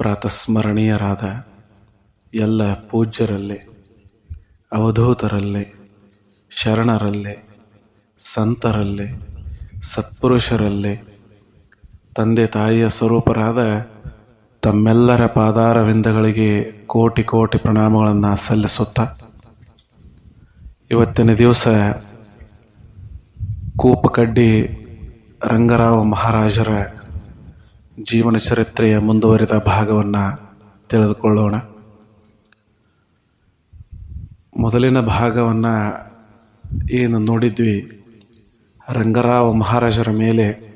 ಪ್ರಾತಸ್ಮರಣೀಯರಾದ ಎಲ್ಲ ಪೂಜ್ಯರಲ್ಲಿ, ಅವಧೂತರಲ್ಲಿ, ಶರಣರಲ್ಲಿ, ಸಂತರಲ್ಲಿ, ಸತ್ಪುರುಷರಲ್ಲಿ, ತಂದೆ ತಾಯಿಯ ಸ್ವರೂಪರಾದ ತಮ್ಮೆಲ್ಲರ ಪಾದಾರವಿಂದಗಳಿಗೆ ಕೋಟಿ ಕೋಟಿ ಪ್ರಣಾಮಗಳನ್ನು ಸಲ್ಲಿಸುತ್ತಾ ಇವತ್ತಿನ ದಿವಸ ಕೂಪಕಡ್ಡಿ ರಂಗರಾವ್ ಮಹಾರಾಜರ ಜೀವನ ಚರಿತ್ರೆಯ ಮುಂದುವರಿದ ಭಾಗವನ್ನು ತಿಳಿದುಕೊಳ್ಳೋಣ. ಮೊದಲಿನ ಭಾಗವನ್ನು ಏನು ನೋಡಿದ್ವಿ? ರಂಗರಾವ್ ಮಹಾರಾಜರ ಮೇಲೆ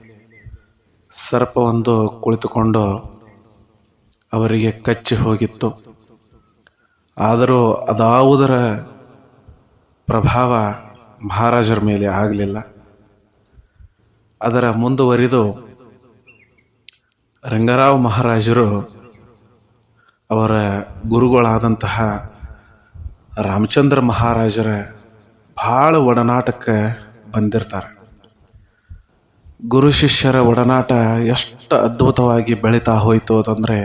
ಸರ್ಪವೊಂದು ಕುಳಿತುಕೊಂಡು ಅವರಿಗೆ ಕಚ್ಚಿ ಹೋಗಿತ್ತು. ಆದರೂ ಅದಾವುದರ ಪ್ರಭಾವ ಮಹಾರಾಜರ ಮೇಲೆ ಆಗಲಿಲ್ಲ. ಅದರ ಮುಂದುವರಿದು ರಂಗರಾವ್ ಮಹಾರಾಜರು ಅವರ ಗುರುಗಳಾದಂತಹ ರಾಮಚಂದ್ರ ಮಹಾರಾಜರ ಭಾಳ ಒಡನಾಟಕ್ಕೆ ಬಂದಿರ್ತಾರೆ. ಗುರು ಶಿಷ್ಯರ ಒಡನಾಟ ಎಷ್ಟು ಅದ್ಭುತವಾಗಿ ಬೆಳೀತಾ ಹೋಯಿತು ಅಂತಂದರೆ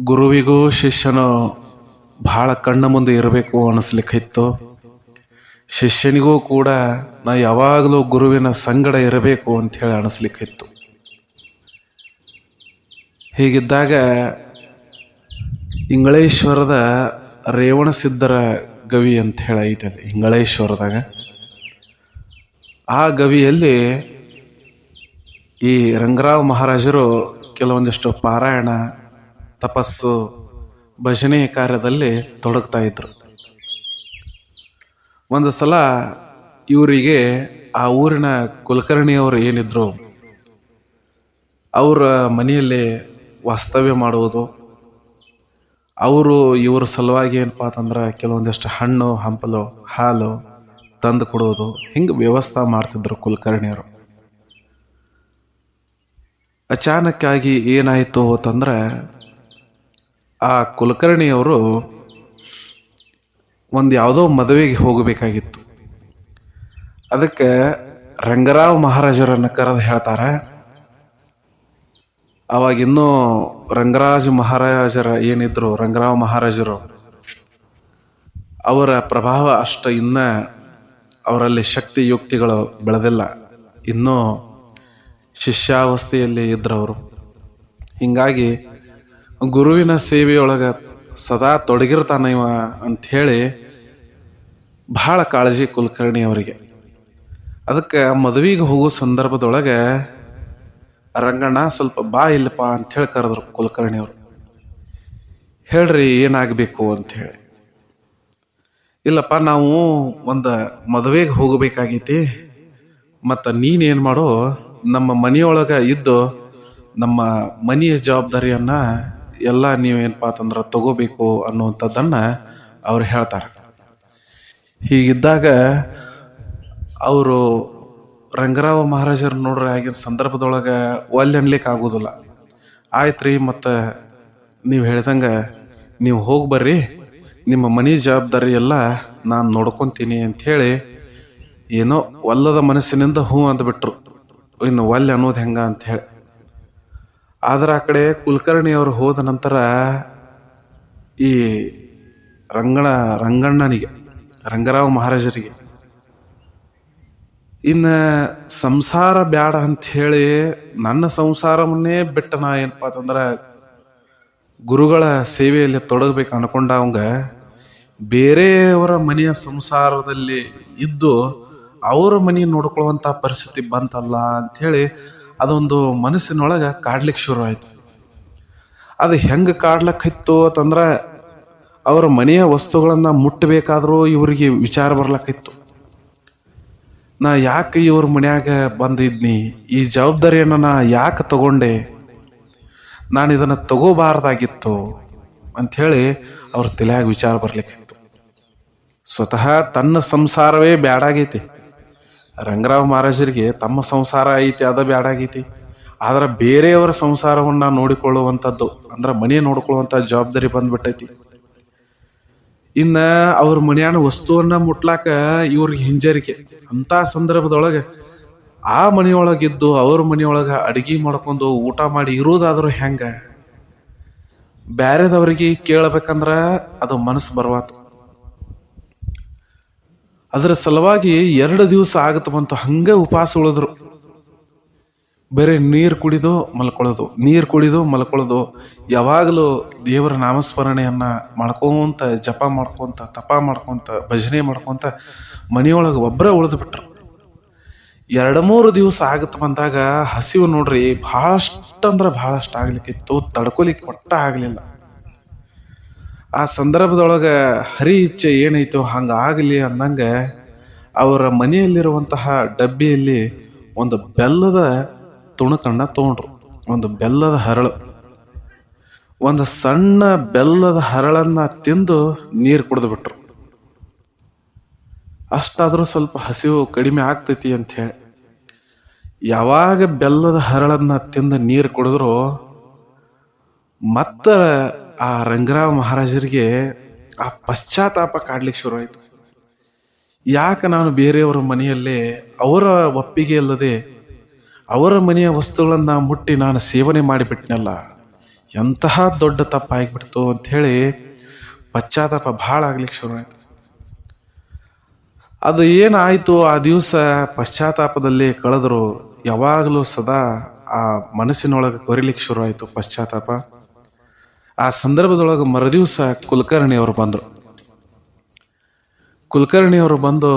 ಗುರುವಿಗೂ ಶಿಷ್ಯನು ಭಾಳ ಕಣ್ಣ ಮುಂದೆ ಇರಬೇಕು ಅನ್ನಿಸ್ಲಿಕ್ಕಿತ್ತು ಶಿಷ್ಯನಿಗೂ ಕೂಡ ನಾ ಯಾವಾಗಲೂ ಗುರುವಿನ ಸಂಗಡ ಇರಬೇಕು ಅಂಥೇಳಿ ಅನಿಸ್ಲಿಕ್ಕಿತ್ತು. ಹೀಗಿದ್ದಾಗ ಇಂಗಳೇಶ್ವರದ ರೇವಣಸಿದ್ಧರ ಗವಿ ಅಂತ ಹೇಳಿ ಐತೆ ಅದು, ಇಂಗಳೇಶ್ವರದಾಗ. ಆ ಗವಿಯಲ್ಲಿ ಈ ರಂಗರಾವ್ ಮಹಾರಾಜರು ಕೆಲವೊಂದಿಷ್ಟು ಪಾರಾಯಣ, ತಪಸ್ಸು, ಭಜನೆ ಕಾರ್ಯದಲ್ಲಿ ತೊಡಗ್ತಾ ಇದ್ರು. ಒಂದು ಸಲ ಇವರಿಗೆ ಆ ಊರಿನ ಕುಲಕರ್ಣಿಯವರು ಏನಿದ್ರು, ಅವರ ಮನೆಯಲ್ಲಿ ವಾಸ್ತವ್ಯ ಮಾಡುವುದು. ಅವರು ಇವ್ರ ಸಲುವಾಗಿ ಏನಪ್ಪ ಅಂತಂದ್ರೆ ಕೆಲವೊಂದಿಷ್ಟು ಹಣ್ಣು, ಹಂಪಲು, ಹಾಲು ತಂದು ಕೊಡೋದು ಹಿಂಗೆ ವ್ಯವಸ್ಥೆ ಮಾಡ್ತಿದ್ರು ಕುಲಕರ್ಣಿಯರು. ಅಚಾನಕ್ಕಾಗಿ ಏನಾಯಿತು ಅಂತಂದ್ರೆ ಆ ಕುಲಕರ್ಣಿಯವರು ಒಂದು ಯಾವುದೋ ಮದುವೆಗೆ ಹೋಗಬೇಕಾಗಿತ್ತು. ಅದಕ್ಕೆ ರಂಗರಾವ್ ಮಹಾರಾಜರನ್ನು ಕರೆದು ಹೇಳ್ತಾರೆ ಅವಾಗ ಇನ್ನೂ ರಂಗರಾಜ ಮಹಾರಾಜರ ಏನಿದ್ರು ರಂಗರಾವ್ ಮಹಾರಾಜರು, ಅವರ ಪ್ರಭಾವ ಅಷ್ಟು ಇನ್ನ ಅವರಲ್ಲಿ ಶಕ್ತಿ ಯುಕ್ತಿಗಳು ಬೆಳೆದಿಲ್ಲ. ಇನ್ನೂ ಶಿಷ್ಯಾವಸ್ಥೆಯಲ್ಲಿ ಇದ್ರವರು ಹಿಂಗಾಗಿ ಗುರುವಿನ ಸೇವೆಯೊಳಗೆ ಸದಾ ತೊಡಗಿರ್ತಾನ ಇವ ಅಂಥೇಳಿ ಭಾಳ ಕಾಳಜಿ ಕುಲಕರ್ಣಿ ಅವರಿಗೆ. ಅದಕ್ಕೆ ಮದುವೆಗೆ ಹೋಗೋ ಸಂದರ್ಭದೊಳಗೆ ರಂಗಣ್ಣ ಸ್ವಲ್ಪ ಬಾ ಇಲ್ಲಪ್ಪ ಅಂಥೇಳಿ ಕರೆದ್ರು ಕುಲಕರ್ಣಿಯವರು. ಹೇಳ್ರಿ ಏನಾಗಬೇಕು ಅಂಥೇಳಿ ಇಲ್ಲಪ್ಪ, ನಾವು ಒಂದು ಮದುವೆಗೆ ಹೋಗಬೇಕಾಗೈತಿ. ಮತ್ತು ನೀನೇನು ಮಾಡು, ನಮ್ಮ ಮನೆಯೊಳಗೆ ಇದ್ದು ನಮ್ಮ ಮನೆಯ ಜವಾಬ್ದಾರಿಯನ್ನು ಎಲ್ಲ ನೀವೇನಪ್ಪ ಅಂತಂದ್ರೆ ತಗೋಬೇಕು ಅನ್ನುವಂಥದ್ದನ್ನು ಅವ್ರು ಹೇಳ್ತಾರೆ. ಹೀಗಿದ್ದಾಗ, ಅವರು ರಂಗರಾವ ಮಹಾರಾಜರು ನೋಡ್ರಿ ಆಗಿನ ಸಂದರ್ಭದೊಳಗೆ ಒಲ್ಲೆ ಅನ್ಲಿಕ್ಕೆ ಆಗೋದಿಲ್ಲ. ಆಯ್ತು ರೀ ಮತ್ತು ನೀವು ಹೇಳ್ದಂಗೆ ನೀವು ಹೋಗಿ ಬರ್ರಿ. ನಿಮ್ಮ ಮನೆ ಜವಾಬ್ದಾರಿ ಎಲ್ಲ ನಾನು ನೋಡ್ಕೊತೀನಿ ಅಂಥೇಳಿ ಏನೋ ಒಲ್ಲದ ಮನಸ್ಸಿನಿಂದ ಹ್ಞೂ ಅಂದ್ಬಿಟ್ರು. ಇನ್ನು ಒಲ್ಲೆ ಅನ್ನೋದು ಹೆಂಗ ಅಂಥೇಳಿ ಆದ್ರೆ ಆ ಕಡೆ ಕುಲಕರ್ಣಿ ಅವರು ಹೋದ ನಂತರ ಈ ರಂಗಣ, ರಂಗಣ್ಣನಿಗೆ, ರಂಗರಾವ್ ಮಹಾರಾಜರಿಗೆ ಇನ್ನು ಸಂಸಾರ ಬ್ಯಾಡ ಅಂತ ಹೇಳಿ ನನ್ನ ಸಂಸಾರವನ್ನೇ ಬಿಟ್ಟ ನಾ ಏನಪ್ಪ ಅಂತಂದ್ರೆ ಗುರುಗಳ ಸೇವೆಯಲ್ಲಿ ತೊಡಗಬೇಕು ಅನ್ಕೊಂಡ ಅವಂಗ ಬೇರೆಯವರ ಮನೆಯ ಸಂಸಾರದಲ್ಲಿ ಇದ್ದು ಅವರ ಮನೆ ನೋಡ್ಕೊಳ್ಳುವಂಥ ಪರಿಸ್ಥಿತಿ ಬಂತಲ್ಲ ಅಂಥೇಳಿ ಅದೊಂದು ಮನಸ್ಸಿನೊಳಗೆ ಕಾಡ್ಲಿಕ್ಕೆ ಶುರು ಆಯಿತು. ಅದು ಹೆಂಗೆ ಕಾಡ್ಲಕ್ಕಿತ್ತು ಅಂತಂದ್ರೆ ಅವರ ಮನೆಯ ವಸ್ತುಗಳನ್ನು ಮುಟ್ಟಬೇಕಾದರೂ ಇವರಿಗೆ ವಿಚಾರ ಬರ್ಲಕ್ಕಿತ್ತು ನಾ ಯಾಕೆ ಇವ್ರ ಮನ್ಯಾಗ ಬಂದಿದ್ನಿ? ಈ ಜವಾಬ್ದಾರಿಯನ್ನು ನಾ ಯಾಕೆ ತಗೊಂಡೆ? ನಾನು ಇದನ್ನು ತಗೋಬಾರ್ದಾಗಿತ್ತು ಅಂಥೇಳಿ ಅವ್ರ ತಲೆಯಾಗ ವಿಚಾರ ಬರ್ಲಿಕ್ಕಿತ್ತು. ಸ್ವತಃ ತನ್ನ ಸಂಸಾರವೇ ಬ್ಯಾಡಾಗೈತಿ. ರಂಗರಾವ್ ಮಹಾರಾಜರಿಗೆ ತಮ್ಮ ಸಂಸಾರ ಐತಿ, ಅದ ಬ್ಯಾಡಾಗೈತಿ. ಆದ್ರೆ ಬೇರೆಯವರ ಸಂಸಾರವನ್ನ ನೋಡಿಕೊಳ್ಳುವಂಥದ್ದು ಅಂದ್ರೆ ಮನೆ ನೋಡ್ಕೊಳ್ಳುವಂಥ ಜವಾಬ್ದಾರಿ ಬಂದ್ಬಿಟ್ಟೈತಿ. ಇನ್ನ ಅವ್ರ ಮನ್ಯಾನ ವಸ್ತುವನ್ನ ಮುಟ್ಲಾಕ ಇವ್ರಿಗೆ ಹಿಂಜರಿಕೆ. ಅಂತ ಸಂದರ್ಭದೊಳಗೆ ಆ ಮನೆಯೊಳಗಿದ್ದು ಅವ್ರ ಮನೆಯೊಳಗ ಅಡಿಗೆ ಮಾಡ್ಕೊಂಡು ಊಟ ಮಾಡಿ ಇರೋದಾದ್ರೂ ಹೆಂಗ? ಬ್ಯಾರೆದವ್ರಿಗೆ ಕೇಳಬೇಕಂದ್ರ ಅದು ಮನಸ್ಸು ಬರ್ವಾತು. ಅದರ ಸಲುವಾಗಿ ಎರಡು ದಿವಸ ಆಗತ್ತ ಬಂತು, ಹಂಗೆ ಉಪವಾಸ ಉಳಿದ್ರು. ಬರೀ ನೀರು ಕುಡಿದು ಮಲ್ಕೊಳ್ಳೋದು, ನೀರು ಕುಡಿದು ಮಲ್ಕೊಳ್ಳೋದು. ಯಾವಾಗಲೂ ದೇವರ ನಾಮಸ್ಮರಣೆಯನ್ನು ಮಾಡ್ಕೊತ, ಜಪ ಮಾಡ್ಕೊತ, ತಪ ಮಾಡ್ಕೊತ, ಭಜನೆ ಮಾಡ್ಕೊತ ಮನೆಯೊಳಗೆ ಒಬ್ಬರೇ ಉಳಿದು ಬಿಟ್ರು. ಎರಡು ಮೂರು ದಿವಸ ಆಗುತ್ತೆ ಬಂದಾಗ ಹಸಿವು ನೋಡ್ರಿ, ಭಾಳಷ್ಟಂದ್ರೆ ಭಾಳಷ್ಟು ಆಗ್ಲಿಕ್ಕಿತ್ತು ತಡ್ಕೊಲಿಕ್ಕೆ ಒಟ್ಟ ಆಗಲಿಲ್ಲ. ಆ ಸಂದರ್ಭದೊಳಗೆ ಹರಿ ಇಚ್ಛೆ ಏನೈತೋ ಆಗಲಿ ಅಂದಂಗೆ ಅವರ ಮನೆಯಲ್ಲಿರುವಂತಹ ಡಬ್ಬಿಯಲ್ಲಿ ಒಂದು ಬೆಲ್ಲದ ತುಣುಕನ್ನ ತಗೊಂಡ್ರು. ಒಂದು ಬೆಲ್ಲದ ಹರಳು. ಒಂದು ಸಣ್ಣ ಬೆಲ್ಲದ ಹರಳನ್ನು ತಿಂದು ನೀರು ಕುಡಿದು ಬಿಟ್ರು ಅಷ್ಟಾದರೂ ಸ್ವಲ್ಪ ಹಸಿವು ಕಡಿಮೆ ಆಗ್ತೈತಿ ಅಂತ ಹೇಳಿ. ಯಾವಾಗ ಬೆಲ್ಲದ ಹರಳನ್ನು ತಿಂದು ನೀರು ಕುಡಿದ್ರು, ಮತ್ತೆ ಆ ರಂಗರಾವ್ ಮಹಾರಾಜರಿಗೆ ಆ ಪಶ್ಚಾತ್ತಾಪ ಕಾಡ್ಲಿಕ್ಕೆ ಶುರುವಾಯಿತು. ಯಾಕೆ ನಾನು ಬೇರೆಯವರ ಮನೆಯಲ್ಲೇ ಅವರ ಒಪ್ಪಿಗೆ ಇಲ್ಲದೆ ಅವರ ಮನೆಯ ವಸ್ತುಗಳನ್ನು ಮುಟ್ಟಿ ನಾನು ಸೇವನೆ ಮಾಡಿಬಿಟ್ನಲ್ಲ, ಎಂತಹ ದೊಡ್ಡ ತಪ್ಪಾಗಿಬಿಡ್ತು ಅಂಥೇಳಿ ಪಶ್ಚಾತ್ತಾಪ ಭಾಳ ಆಗ್ಲಿಕ್ಕೆ ಶುರು ಆಯಿತು ಅದು ಏನಾಯಿತು ಆ ದಿವಸ ಪಶ್ಚಾತ್ತಾಪದಲ್ಲಿ ಕಳೆದ್ರು, ಯಾವಾಗಲೂ ಸದಾ ಆ ಮನಸ್ಸಿನೊಳಗೆ ಕೊರಿಲಿಕ್ಕೆ ಶುರು ಆಯಿತು ಪಶ್ಚಾತ್ತಾಪ. ಆ ಸಂದರ್ಭದೊಳಗೆ ಮರುದಿವಸ ಕುಲಕರ್ಣಿಯವರು ಬಂದರು. ಕುಲಕರ್ಣಿಯವರು ಬಂದು,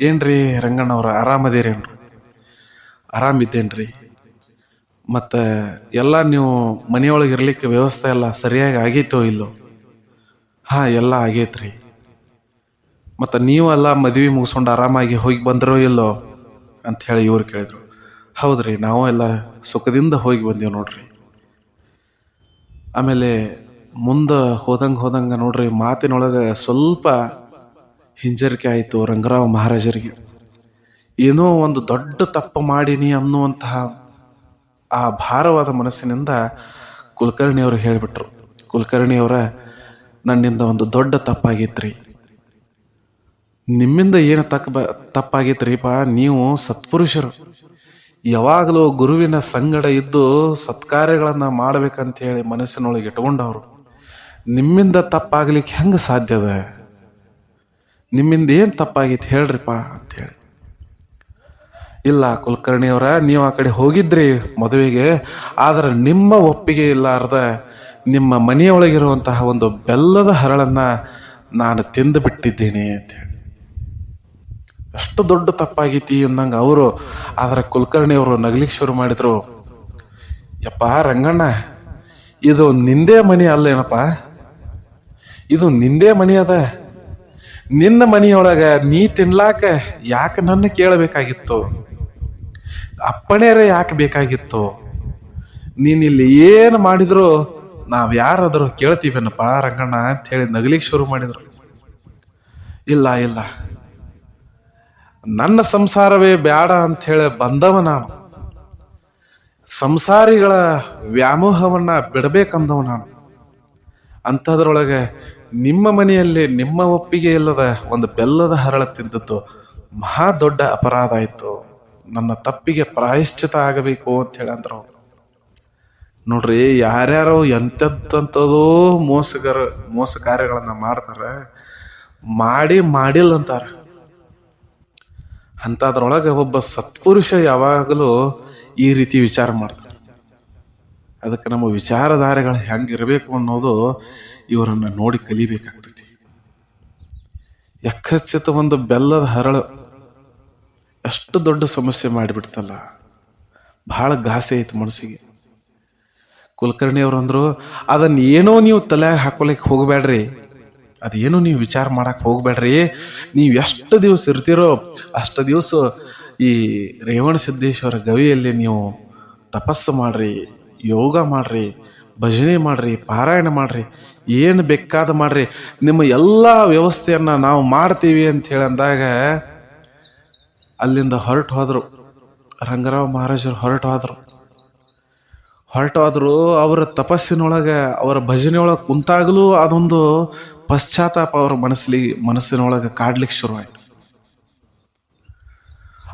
ಏನ್ರಿ ರಂಗಣ್ಣವ್ರ, ಆರಾಮದೇರೇನ್ರಿ? ಆರಾಮಿದ್ದೇನ್ರಿ? ಮತ್ತು ಎಲ್ಲ ನೀವು ಮನೆಯೊಳಗೆ ಇರ್ಲಿಕ್ಕೆ ವ್ಯವಸ್ಥೆ ಎಲ್ಲ ಸರಿಯಾಗಿ ಆಗೈತೋ ಇಲ್ಲೋ? ಹಾಂ, ಎಲ್ಲ ಆಗೈತ್ರಿ. ಮತ್ತು ನೀವೆಲ್ಲ ಮದುವೆ ಮುಗಿಸ್ಕೊಂಡು ಆರಾಮಾಗಿ ಹೋಗಿ ಬಂದರೋ ಇಲ್ಲೋ? ಅಂತ ಹೇಳಿ ಕೇಳಿದರು ಕೇಳಿದ್ರು. ಹೌದ್ರಿ, ನಾವು ಎಲ್ಲ ಸುಖದಿಂದ ಹೋಗಿ ಬಂದೀವಿ ನೋಡ್ರಿ. ಆಮೇಲೆ ಮುಂದೆ ಹೋದಂಗೆ ಹೋದಂಗೆ ನೋಡ್ರಿ, ಮಾತಿನೊಳಗೆ ಸ್ವಲ್ಪ ಹಿಂಜರಿಕೆ ಆಯಿತು ರಂಗರಾವ್ ಮಹಾರಾಜರಿಗೆ. ಏನೋ ಒಂದು ದೊಡ್ಡ ತಪ್ಪು ಮಾಡೀನಿ ಅನ್ನುವಂತಹ ಆ ಭಾರವಾದ ಮನಸ್ಸಿನಿಂದ ಕುಲಕರ್ಣಿಯವರು ಹೇಳಿಬಿಟ್ರು. ಕುಲಕರ್ಣಿಯವರ, ನನ್ನಿಂದ ಒಂದು ದೊಡ್ಡ ತಪ್ಪಾಗಿತ್ರಿ. ನಿಮ್ಮಿಂದ ಏನು ತಕ್ಕ ಬ, ತಪ್ಪಾಗಿತ್ರಿಪ್ಪ, ನೀವು ಸತ್ಪುರುಷರು. ಯಾವಾಗಲೂ ಗುರುವಿನ ಸಂಗಡ ಇದ್ದು ಸತ್ಕಾರ್ಯಗಳನ್ನು ಮಾಡ್ಬೇಕಂತ ಹೇಳಿ ಮನಸ್ಸಿನೊಳಗೆ ಇಟ್ಕೊಂಡವ್ರು. ನಿಮ್ಮಿಂದ ತಪ್ಪಾಗ್ಲಿಕ್ಕೆ ಹೆಂಗೆ ಸಾಧ್ಯದ ನಿಮ್ಮಿಂದ ಏನು ತಪ್ಪಾಗಿತ್ತು ಹೇಳ್ರಿಪ್ಪ ಅಂತೇಳಿ. ಇಲ್ಲ ಕುಲಕರ್ಣಿಯವರ, ನೀವು ಆ ಕಡೆ ಹೋಗಿದ್ರಿ ಮದುವೆಗೆ, ಆದರೆ ನಿಮ್ಮ ಒಪ್ಪಿಗೆ ಇಲ್ಲಾರ್ದ ನಿಮ್ಮ ಮನೆಯೊಳಗಿರುವಂತಹ ಒಂದು ಬೆಲ್ಲದ ಹರಳನ್ನು ನಾನು ತಿಂದು ಬಿಟ್ಟಿದ್ದೇನೆ ಅಂತೇಳಿ ಎಷ್ಟು ದೊಡ್ಡ ತಪ್ಪಾಗೈತಿ ಅಂದಂಗೆ ಅವರು. ಆದ್ರೆ ಕುಲಕರ್ಣಿಯವರು ನಗ್ಲಿಕ್ಕೆ ಶುರು ಮಾಡಿದ್ರು, ಯಪ್ಪ ರಂಗಣ್ಣ, ಇದು ನಿಂದೇ ಮನೆ ಅಲ್ಲೇನಪ್ಪ? ಇದು ನಿಂದೇ ಮನೆ ಅದ. ನಿನ್ನ ಮನೆಯೊಳಗ ನೀ ತಿನ್ಲಾಕ ಯಾಕೆ ನನ್ನ ಕೇಳಬೇಕಾಗಿತ್ತು? ಅಪ್ಪಣೆರೆ ಯಾಕೆ ಬೇಕಾಗಿತ್ತು? ನೀನಿಲ್ಲಿ ಏನು ಮಾಡಿದ್ರು ನಾವು ಯಾರಾದರೂ ಕೇಳ್ತೀವೇನಪ್ಪ ರಂಗಣ್ಣ ಅಂತ ಹೇಳಿ ನಗಲಿಕ್ಕೆ ಶುರು ಮಾಡಿದ್ರು. ಇಲ್ಲ ಇಲ್ಲ. ನನ್ನ ಸಂಸಾರವೇ ಬೇಡ ಹೇಳಿ ಬಂದವ ನಾನು ಸಂಸಾರಿಗಳ ವ್ಯಾಮೋಹವನ್ನ ಬಿಡಬೇಕಂದವ ನಾನು. ಅಂಥದ್ರೊಳಗೆ ನಿಮ್ಮ ಮನೆಯಲ್ಲಿ ನಿಮ್ಮ ಒಪ್ಪಿಗೆ ಇಲ್ಲದ ಒಂದು ಬೆಲ್ಲದ ಹರಳ ತಿಂದದ್ದು ಮಹಾ ದೊಡ್ಡ ಅಪರಾಧ ಆಯಿತು. ನನ್ನ ತಪ್ಪಿಗೆ ಪ್ರಾಯಶ್ಚಿತ ಆಗಬೇಕು ಅಂತ ಹೇಳಿ ಅಂದ್ರೆ ಅವ್ರು. ನೋಡ್ರಿ, ಯಾರ್ಯಾರು ಎಂಥದ್ದಂಥದೋ ಮೋಸಗಾರ ಮೋಸ ಕಾರ್ಯಗಳನ್ನು ಮಾಡ್ತಾರೆ, ಮಾಡಿ ಮಾಡಿಲ್ಲ ಅಂತಾರ. ಅಂಥದ್ರೊಳಗೆ ಒಬ್ಬ ಸತ್ಪುರುಷ ಯಾವಾಗಲೂ ಈ ರೀತಿ ವಿಚಾರ ಮಾಡ್ತಾರೆ ಅದಕ್ಕೆ ನಮ್ಮ ವಿಚಾರಧಾರೆಗಳು ಹೆಂಗಿರಬೇಕು ಅನ್ನೋದು ಇವರನ್ನು ನೋಡಿ ಕಲಿಬೇಕಾಗ್ತೈತಿ. ಯಕ್ಕಚಿತ ಒಂದು ಬೆಲ್ಲದ ಹರಳು ಎಷ್ಟು ದೊಡ್ಡ ಸಮಸ್ಯೆ ಮಾಡಿಬಿಡ್ತಲ್ಲ. ಭಾಳ ಘಾಸೆ ಐತೆ ಮನಸ್ಸಿಗೆ. ಕುಲಕರ್ಣಿ ಅಂದ್ರು ಅದನ್ನ ಏನೋ ನೀವು ತಲೆ ಹಾಕೊಳಕ್ಕೆ ಹೋಗಬೇಡ್ರಿ ಅದೇನು ನೀವು ವಿಚಾರ ಮಾಡಕ್ಕೆ ಹೋಗಬೇಡ್ರಿ ನೀವು ಎಷ್ಟು ದಿವಸ ಇರ್ತೀರೋ ಅಷ್ಟು ದಿವಸ ಈ ರೇವಣ ಸಿದ್ದೇಶ್ವರ ಗವಿಯಲ್ಲಿ ನೀವು ತಪಸ್ಸು ಮಾಡ್ರಿ, ಯೋಗ ಮಾಡ್ರಿ, ಭಜನೆ ಮಾಡ್ರಿ, ಪಾರಾಯಣ ಮಾಡ್ರಿ, ಏನು ಬೇಕಾದ ಮಾಡ್ರಿ. ನಿಮ್ಮ ಎಲ್ಲ ವ್ಯವಸ್ಥೆಯನ್ನು ನಾವು ಮಾಡ್ತೀವಿ ಅಂತ ಹೇಳಂದಾಗ ಅಲ್ಲಿಂದ ಹೊರಟು ಹೋದರು. ರಂಗರಾವ್ ಮಹಾರಾಜರು ಹೊರಟು ಹೋದರು. ಅವರ ತಪಸ್ಸಿನೊಳಗೆ, ಅವರ ಭಜನೆಯೊಳಗೆ ಕುಂತಾಗಲೂ ಅದೊಂದು ಪಶ್ಚಾತ್ತಾಪ ಅವರ ಮನಸ್ಸಲ್ಲಿ, ಮನಸ್ಸಿನೊಳಗೆ ಕಾಡ್ಲಿಕ್ಕೆ ಶುರುವಾಯಿತು.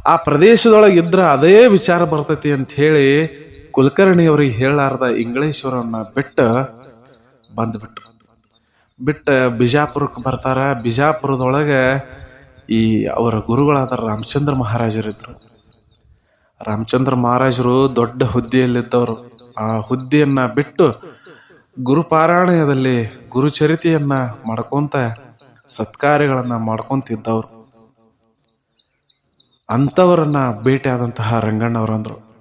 ಆ ಪ್ರದೇಶದೊಳಗೆ ಇದ್ರೆ ಅದೇ ವಿಚಾರ ಬರ್ತೈತಿ ಅಂತ ಹೇಳಿ ಕುಲಕರ್ಣಿ ಅವ್ರಿಗೆ ಹೇಳಾರ್ದ ಇಂಗ್ಲೇಶ್ವರನ್ನ ಬಿಟ್ಟು ಬಂದ್ಬಿಟ್ರು. ಬಿಟ್ಟು ಬಿಜಾಪುರಕ್ಕೆ ಬರ್ತಾರ. ಬಿಜಾಪುರದೊಳಗೆ ಈ ಅವರ ಗುರುಗಳಾದ ರಾಮಚಂದ್ರ ಮಹಾರಾಜರಿದ್ದರು ರಾಮಚಂದ್ರ ಮಹಾರಾಜರು ದೊಡ್ಡ ಹುದ್ದೆಯಲ್ಲಿದ್ದವರು. ಆ ಹುದ್ದೆಯನ್ನ ಬಿಟ್ಟು ಗುರುಪಾರಾಯಣದಲ್ಲಿ ಗುರುಚರಿತೆಯನ್ನು ಮಾಡ್ಕೊಂತ ಸತ್ಕಾರ್ಯಗಳನ್ನ ಮಾಡ್ಕೊತಿದ್ದವ್ರು. ಅಂಥವರನ್ನು ಭೇಟಿಯಾದಂತಹ ರಂಗಣ್ಣವರಂದರು.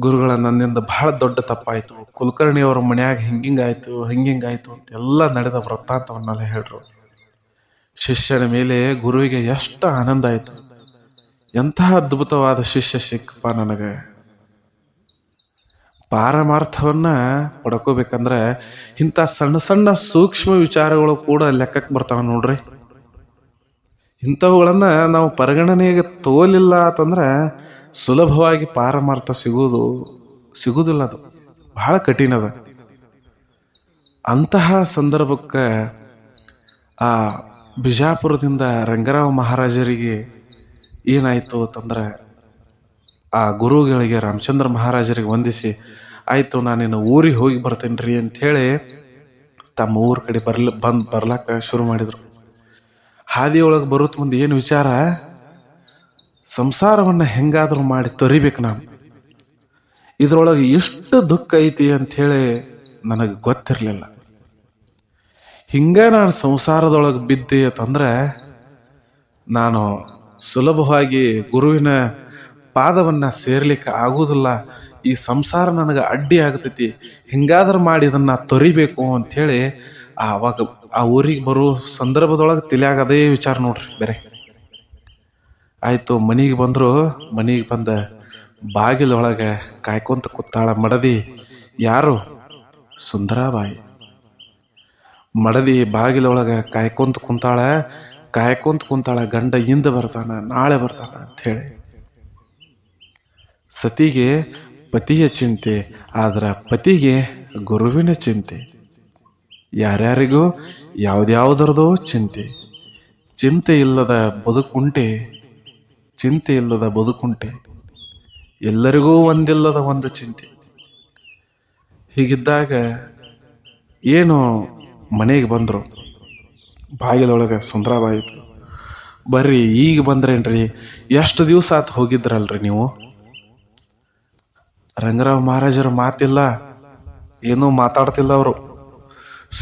ಗುರುಗಳ ನನ್ನಿಂದ ಬಹಳ ದೊಡ್ಡ ತಪ್ಪಾಯಿತು. ಕುಲಕರ್ಣಿಯವರ ಮನೆಯಾಗ ಹಿಂಗಿಂಗಾಯ್ತು ಹಿಂಗಿಂಗಾಯ್ತು ಅಂತೆಲ್ಲ ನಡೆದ ವೃತ್ತಾಂತವನ್ನೆಲ್ಲ ಹೇಳ್ರು. ಶಿಷ್ಯನ ಮೇಲೆ ಗುರುವಿಗೆ ಎಷ್ಟು ಆನಂದ ಆಯಿತು. ಎಂತಹ ಅದ್ಭುತವಾದ ಶಿಷ್ಯ ಸಿಕ್ಕಪ್ಪ ನನಗೆ. ಪಾರಮಾರ್ಥವನ್ನ ಪಡ್ಕೋಬೇಕಂದ್ರೆ ಇಂಥ ಸಣ್ಣ ಸಣ್ಣ ಸೂಕ್ಷ್ಮ ವಿಚಾರಗಳು ಕೂಡ ಲೆಕ್ಕಕ್ಕೆ ಬರ್ತಾವ ನೋಡ್ರಿ. ಇಂಥವುಗಳನ್ನ ನಾವು ಪರಿಗಣನೆಗೆ ತೋಲಿಲ್ಲ ಅಂತಂದ್ರೆ ಸುಲಭವಾಗಿ ಪಾರಮಾರ್ಥ ಸಿಗುವುದು ಸಿಗುವುದಿಲ್ಲ ಅದು. ಬಹಳ ಕಠಿಣ ಅದ. ಅಂತಹ ಸಂದರ್ಭಕ್ಕೆ ಆ ಬಿಜಾಪುರದಿಂದ ರಂಗರಾವ್ ಮಹಾರಾಜರಿಗೆ ಏನಾಯಿತು ಅಂತಂದ್ರೆ ಆ ಗುರುಗಳಿಗೆ ರಾಮಚಂದ್ರ ಮಹಾರಾಜರಿಗೆ ವಂದಿಸಿ, ಆಯಿತು, ನಾನಿನ್ನು ಊರಿಗೆ ಹೋಗಿ ಬರ್ತೇನೆ ರೀ ಅಂಥೇಳಿ ತಮ್ಮ ಊರ ಕಡೆ ಬರ್ಲಿ, ಬಂದು ಬರ್ಲಾಕ ಶುರು ಮಾಡಿದರು. ಹಾದಿಯೊಳಗೆ ಬರುತ್ತ ಮುಂದೆ ಏನು ವಿಚಾರ? ಸಂಸಾರವನ್ನು ಹೆಂಗಾದರೂ ಮಾಡಿ ತೊರಿಬೇಕು ನಾನು ಇದ್ರೊಳಗೆ ಎಷ್ಟು ದುಃಖ ಐತಿ ಅಂಥೇಳಿ ನನಗೆ ಗೊತ್ತಿರಲಿಲ್ಲ. ಹಿಂಗ ನಾನು ಸಂಸಾರದೊಳಗೆ ಬಿದ್ದೆ ಅಂತಂದ್ರೆ ನಾನು ಸುಲಭವಾಗಿ ಗುರುವಿನ ಪಾದವನ್ನ ಸೇರ್ಲಿಕ್ಕೆ ಆಗುವುದಿಲ್ಲ ಈ ಸಂಸಾರ ನನಗೆ ಅಡ್ಡಿ ಆಗ್ತೈತಿ. ಹಿಂಗಾದ್ರೆ ಮಾಡಿ ಇದನ್ನು ತೊರಿಬೇಕು ಅಂಥೇಳಿ ಆವಾಗ ಆ ಊರಿಗೆ ಬರೋ ಸಂದರ್ಭದೊಳಗೆ ತಿಳಿಯಾಗ ಅದೇ ವಿಚಾರ ನೋಡ್ರಿ ಬೇರೆ. ಆಯ್ತು, ಮನೆಗೆ ಬಂದರು, ಮನೆಗೆ ಬಂದ ಬಾಗಿಲೊಳಗೆ ಕಾಯ್ಕೊಂತ ಕೂತಾಳ ಮಡದಿ, ಯಾರು? ಸುಂದರಾಬಾಯಿ. ಮಡದಿ ಬಾಗಿಲೊಳಗೆ ಕಾಯ್ಕೊಂತ ಕುಂತಾಳ ಕಾಯ್ಕೊಂತ ಕುಂತಾಳ, ಗಂಡ ಹಿಂದೆ ಬರ್ತಾನ, ನಾಳೆ ಬರ್ತಾನ ಅಂಥೇಳಿ ಸತಿಗೆ ಪತಿಯ ಚಿಂತೆ, ಆದ್ರ ಪತಿಗೆ ಗುರುವಿನ ಚಿಂತೆ. ಯಾರ್ಯಾರಿಗೂ ಯಾವ್ದ್ಯಾವ್ದರದೋ ಚಿಂತೆ. ಚಿಂತೆ ಇಲ್ಲದ ಬದುಕುಂಟೆ, ಚಿಂತೆ ಇಲ್ಲದ ಬದುಕುಂಟೆ. ಎಲ್ಲರಿಗೂ ಒಂದಿಲ್ಲದ ಒಂದು ಚಿಂತೆ. ಹೀಗಿದ್ದಾಗ ಏನು ಮನೆಗೆ ಬಂದರು. ಬಾಗಿಲೊಳಗೆ ಸುಂದರಬಾಯಿ ಬರ್ರಿ, ಈಗ ಬಂದ್ರೇನ್ರಿ? ಎಷ್ಟು ದಿವಸ ಆತು ಹೋಗಿದ್ರಲ್ರಿ ನೀವು? ರಂಗರಾವ್ ಮಹಾರಾಜರ ಮಾತಿಲ್ಲ, ಏನೂ ಮಾತಾಡ್ತಿಲ್ಲ ಅವರು.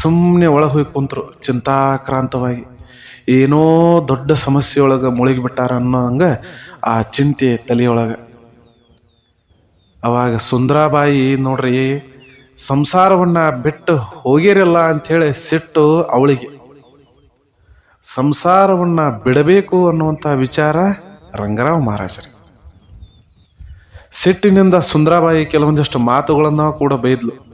ಸುಮ್ಮನೆ ಒಳಗೆ ಹೋಗಿ ಕುಂತರು, ಚಿಂತಾಕ್ರಾಂತವಾಗಿ. ಏನೋ ದೊಡ್ಡ ಸಮಸ್ಯೆ ಒಳಗೆ ಮುಳುಗಿಬಿಟ್ಟಾರ ಅನ್ನೋ ಹಂಗೆ ಆ ಚಿಂತೆ ತಲೆಯೊಳಗೆ. ಅವಾಗ ಸುಂದರಾಬಾಯಿ ನೋಡ್ರಿ ಸಂಸಾರವನ್ನ ಬಿಟ್ಟು ಹೋಗಿರಲ್ಲ ಅಂಥೇಳಿ ಸಿಟ್ಟು ಅವಳಿಗೆ. ಸಂಸಾರವನ್ನ ಬಿಡಬೇಕು ಅನ್ನುವಂಥ ವಿಚಾರ ರಂಗರಾವ್ ಮಹಾರಾಜರಿಗೆ. ಸಿಟ್ಟಿನಿಂದ ಸುಂದರಬಾಯಿ ಕೆಲವೊಂದಿಷ್ಟು ಮಾತುಗಳನ್ನ ಕೂಡ ಬೈದ್ಲು.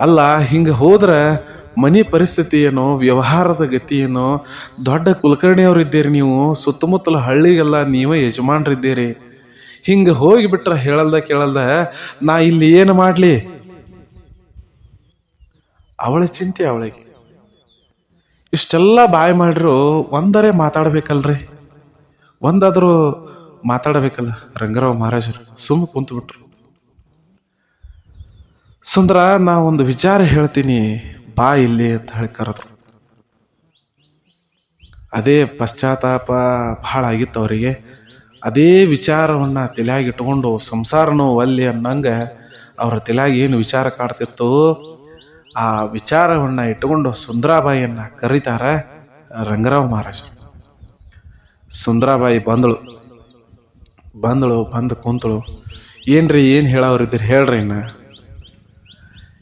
ಅಲ್ಲ, ಹಿಂಗೆ ಹೋದ್ರೆ ಮನೆ ಪರಿಸ್ಥಿತಿ ಏನೋ, ವ್ಯವಹಾರದ ಗತಿ ಏನೋ, ದೊಡ್ಡ ಕುಲಕರ್ಣಿಯವ್ರು ಇದ್ದೀರಿ ನೀವು, ಸುತ್ತಮುತ್ತಲ ಹಳ್ಳಿಗೆಲ್ಲ ನೀವೇ ಯಜಮಾನ್ರಿದ್ದೀರಿ. ಹಿಂಗೆ ಹೋಗಿಬಿಟ್ರೆ ಹೇಳಲ್ದ ಕೇಳಲ್ದ, ನಾ ಇಲ್ಲಿ ಏನು ಮಾಡಲಿ? ಅವಳ ಚಿಂತೆ ಅವಳಿಗೆ. ಇಷ್ಟೆಲ್ಲ ಬಾಯಿ ಮಾಡ್ರು ಒಂದರೆ ಮಾತಾಡ್ಬೇಕಲ್ರಿ. ಒಂದಾದರೂ ಮಾತಾಡಬೇಕಲ್ಲ ರಂಗರಾವ್ ಮಹಾರಾಜರು, ಸುಮ್ಮ ಕುಂತು ಬಿಟ್ರು. ಸುಂದರ, ನಾ ಒಂದು ವಿಚಾರ ಹೇಳ್ತೀನಿ, ಬಾ ಇಲ್ಲಿ ಅಂತ ಹೇಳಿ ಕರೆದ್ರು. ಅದೇ ಪಶ್ಚಾತ್ತಾಪ ಬಹಳ ಆಗಿತ್ತು ಅವರಿಗೆ. ಅದೇ ವಿಚಾರವನ್ನ ತಲೆಯಾಗಿ ಇಟ್ಕೊಂಡು ಸಂಸಾರನೋ ಒಲ್ಲಿ ಅನ್ನಂಗೆ ಅವರ ತಲೆಯಾಗಿ ಏನು ವಿಚಾರ ಕಾಡ್ತಿತ್ತು ಆ ವಿಚಾರವನ್ನ ಇಟ್ಟುಕೊಂಡು ಸುಂದರಾಬಾಯಿಯನ್ನ ಕರೀತಾರ ರಂಗರಾವ್ ಮಹಾರಾಜ. ಸುಂದರಾಬಾಯಿ ಬಂದಳು. ಬಂದಳು, ಬಂದು ಕುಂತಳು. ಏನ್ರಿ ಏನು ಹೇಳೋರಿದ್ದೀರಿ ಹೇಳ್ರಿ ಇನ್ನ.